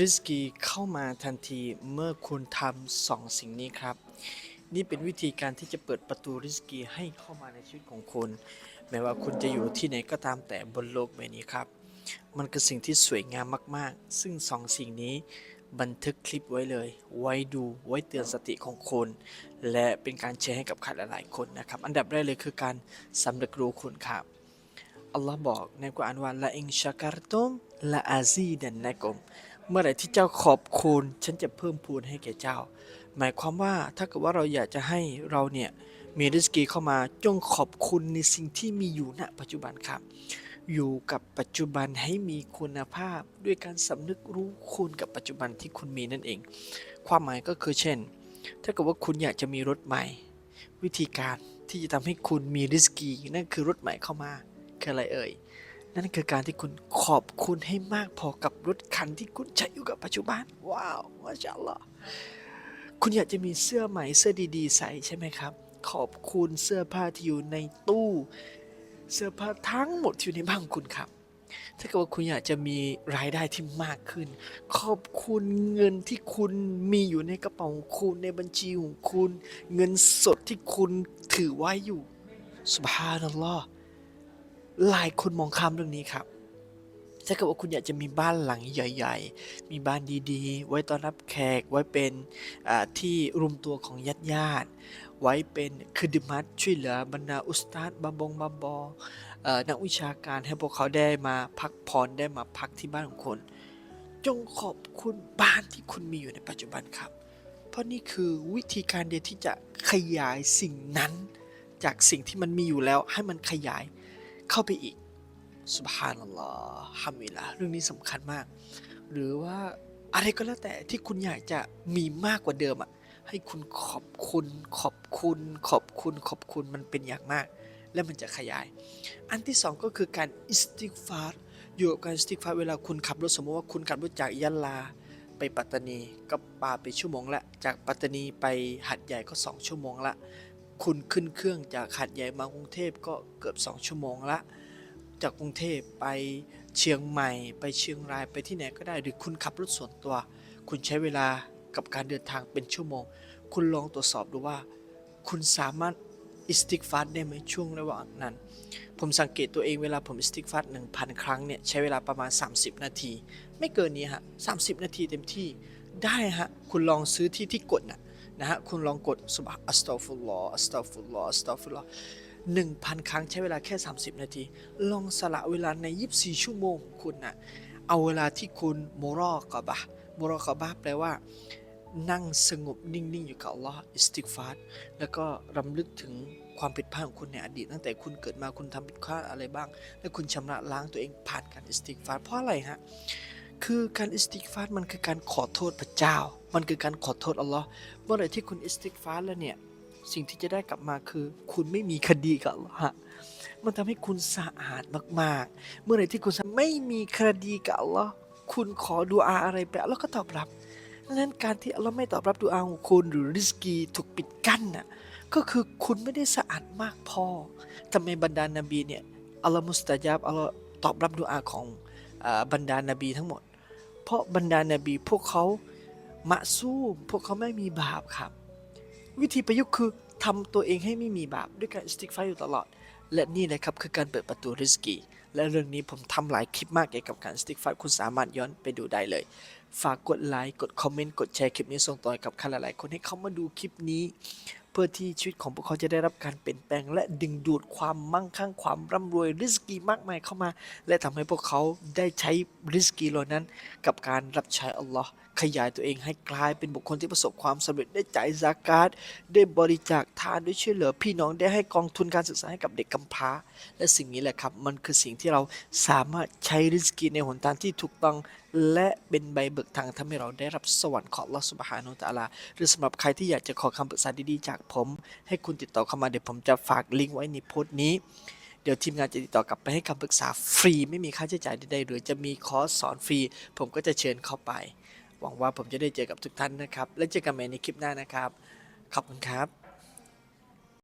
ริสกีเข้ามาทันทีเมื่อคุณทำสองสิ่งนี้ครับ นี่เป็นวิธีการที่จะเปิดประตูริสกีให้เข้ามาในชีวิตของคุณแม้ว่าคุณจะอยู่ที่ไหนก็ตามแต่บนโลกใบนี้ครับ มันคือสิ่งที่สวยงามมากๆ ซึ่งสองสิ่งนี้บันทึกคลิปไว้เลย ไว้ดู ไว้เตือนสติของคุณ และเป็นการแชร์ให้กับใครหลายๆคนนะครับ อันดับแรกเลยคือการสำนึกรู้คุณครับ อัลลอฮ์บอกในกุรอานว่าละอิงชาการตุมละอาซีดันนะกุม เมื่อไหร่ที่เจ้าขอบคุณ ฉันจะเพิ่มพูนให้แก่เจ้า หมายความว่าถ้าเกิดว่าเราอยากจะให้เราเนี่ยมีริสกีเข้ามาจงขอบคุณในสิ่งที่มีอยู่ณปัจจุบันครับ อยู่กับปัจจุบันให้มีคุณภาพด้วยการสำนึกรู้คุณกับปัจจุบันที่คุณมีนั่นเอง ความหมายก็คือเช่น ถ้าเกิดว่าคุณอยากจะมีรถใหม่ วิธีการที่จะทำให้คุณมีริสกีนั่นคือรถใหม่เข้ามาคืออะไรเอ่ย นั่นคือการที่คุณขอบคุณให้มากพอกับรถคันที่คุณใช้อยู่กับปัจจุบัน ว้าวมาชาอัลลอฮ์คุณอยากจะมีเสื้อใหม่เสื้อดีๆ ใส่ใช่ไหมครับ ขอบคุณเสื้อผ้าที่อยู่ในตู้ เสื้อผ้าทั้งหมดที่อยู่ในบ้านคุณครับ ถ้าเกิดว่าคุณอยากจะมีรายได้ที่มากขึ้น ขอบคุณเงินที่คุณมีอยู่ในกระเป๋าของคุณในบัญชีของคุณ เงินสดที่คุณถือไว้อยู่สุบฮานัลลอฮ์ หลายคนมองข้ามเรื่องนี้ครับถ้าเกิดว่าคุณอยากจะมีบ้านหลังใหญ่ ๆ มีบ้านดีๆ ไว้ต้อนรับแขก ไว้เป็นที่รวมตัวของญาติญาติ ไว้เป็นคือดิมัตช่วยเหลือบรรดาอุสตาดบาบงบาบอเอ่อนักวิชาการให้พวกเขาได้มาพักผ่อนได้มาพักที่บ้านของคุณจงขอบคุณบ้านที่คุณมีอยู่ในปัจจุบันครับ เพราะนี่คือวิธีการเดียวที่จะขยายสิ่งนั้น จากสิ่งที่มันมีอยู่แล้วให้มันขยาย เข้าไปอีกสุบฮานัลลอฮ์ฮามิลลาห์เรื่องนี้สำคัญมาก หรือว่าอะไรก็แล้วแต่ที่คุณอยากจะมีมากกว่าเดิมอะให้คุณขอบคุณขอบคุณ ขอบคุณขอบคุณมันเป็นอย่างมาก และมันจะขยาย อันที่สองก็คือการอิสติกฟาร์อยู่กับการอิสติกฟาร์เวลาคุณขับรถสมมติว่าคุณขับรถจากยะลาไปปัตตานีก็ปาไปชั่วโมงละ จากปัตตานีไปหัดใหญ่ก็ 2 ชั่วโมงละ คุณขึ้นเครื่องจากหัดใหญ่มากรุงเทพก็เกือบ 2 ชั่วโมงละ จากกรุงเทพไปเชียงใหม่ ไปเชียงรายไปที่ไหนก็ได้หรือคุณขับรถส่วนตัว คุณใช้เวลากับการเดินทางเป็นชั่วโมง คุณลองตรวจสอบดูว่า คุณสามารถอิสติกฟาร์ได้ไหมช่วงระหว่างนั้น ผมสังเกตตัวเองเวลาผมอิสติกฟาร์หนึ่งพันครั้งเนี่ยใช้เวลาประมาณ 30 นาที ไม่เกินนี้ฮะ30นาทีเต็มที่ได้ฮะคุณลองซื้อที่ที่กดน่ะ นะฮะคุณลองกดสุบฮอัสตัฟุลลออัสตัฟุลลออัสตัฟุลลอหนึ่งพันครั้งใช้เวลาแค่ 30 นาที ลองสละเวลาใน 24 ชั่วโมงของคุณนะเอาเวลาที่คุณโมรอกะบะห์โมรอกะบะแปลว่านั่งสงบนิ่ง ๆ อยู่กับอัลลอฮ์อิสติกฟาร์แล้วก็รำลึกถึงความผิดพลาดของคุณในอดีต ตั้งแต่คุณเกิดมาคุณทำผิดพลาดอะไรบ้าง และคุณชำระล้างตัวเองผ่านการอิสติกฟาร์เพราะอะไรฮะ คือการอิสติกฟาร์มันคือการขอโทษพระเจ้า มันคือการขอโทษอัลลอฮ์เมื่อไหร่ที่คุณอิสติกฟาร์แล้วเนี่ย สิ่งที่จะได้กลับมาคือ คุณไม่มีคดีกับอัลลอฮ์มันทำให้คุณสะอาดมากๆ เมื่อไหร่ที่คุณไม่มีคดีกับอัลลอฮ์คุณขอดูอาอะไรไปอัลลอฮ์ก็ตอบรับดังนั้นการที่อัลลอฮ์ไม่ตอบรับดูอาของคุณหรือริสกีถูกปิดกั้นน่ะก็คือคุณไม่ได้สะอาดมากพอทำไมบรรดานาบีเนี่ยอัลลอฮ์มุสตาจับอัลลอฮ์ตอบรับดูอาของบรรดานาบีทั้งหมด ราะบรรดานาบีพวกเขามะซูมพวกเขาไม่มีบาปครับ วิธีประยุกต์คือทำตัวเองให้ไม่มีบาปด้วยการสติกไฟอยู่ตลอด และนี่แหละครับคือการเปิดประตูริสกี และเรื่องนี้ผมทำหลายคลิปมากเกี่ยวกับการสติกไฟคุณสามารถย้อนไปดูได้เลย ฝากกดไลค์กดคอมเมนต์กดแชร์คลิปนี้ส่งต่อให้กับใครหลายๆคนให้เขามาดูคลิปนี้ เพื่อที่ชีวิตของพวกเขาจะได้รับการเปลี่ยนแปลง และดึงดูดความมั่งคั่งความร่ำรวยริสกีมากมายเข้ามา และทำให้พวกเขาได้ใช้ริสกีเหล่านั้น กับการรับใช้อัลลอฮ์ขยายตัวเองให้กลายเป็นบุคคลที่ประสบความสำเร็จได้จ่ายซากาตได้บริจาคทานได้ช่วยเหลือ พี่น้องได้ให้กองทุนการศึกษาให้กับเด็กกำพร้า และสิ่งนี้แหละครับ มันคือสิ่งที่เราสามารถใช้ริสกีในหนทางที่ถูกต้อง และเป็นใบเบิกทางทำให้เราได้รับสวรรค์ของอัลอสุบฮานาอะตะอาลา หรือสำหรับใครที่อยากจะขอคำปรึกษาดีๆจากากผม ให้คุณติดต่อเข้ามาเดี๋ยวผมจะฝากลิงก์ไว้ในโพสต์นี้ เดี๋ยวทีมงานจะติดต่อกลับไปให้คำปรึกษาฟรีไม่มีค่าใช้จ่ายใดๆหรือจะมีคอร์สสอนฟรี ผมก็จะเชิญเข้าไป หวังว่าผมจะได้เจอกับทุกท่านนะครับ และเจอกันใหม่ในคลิปหน้านะครับ ขอบคุณครับ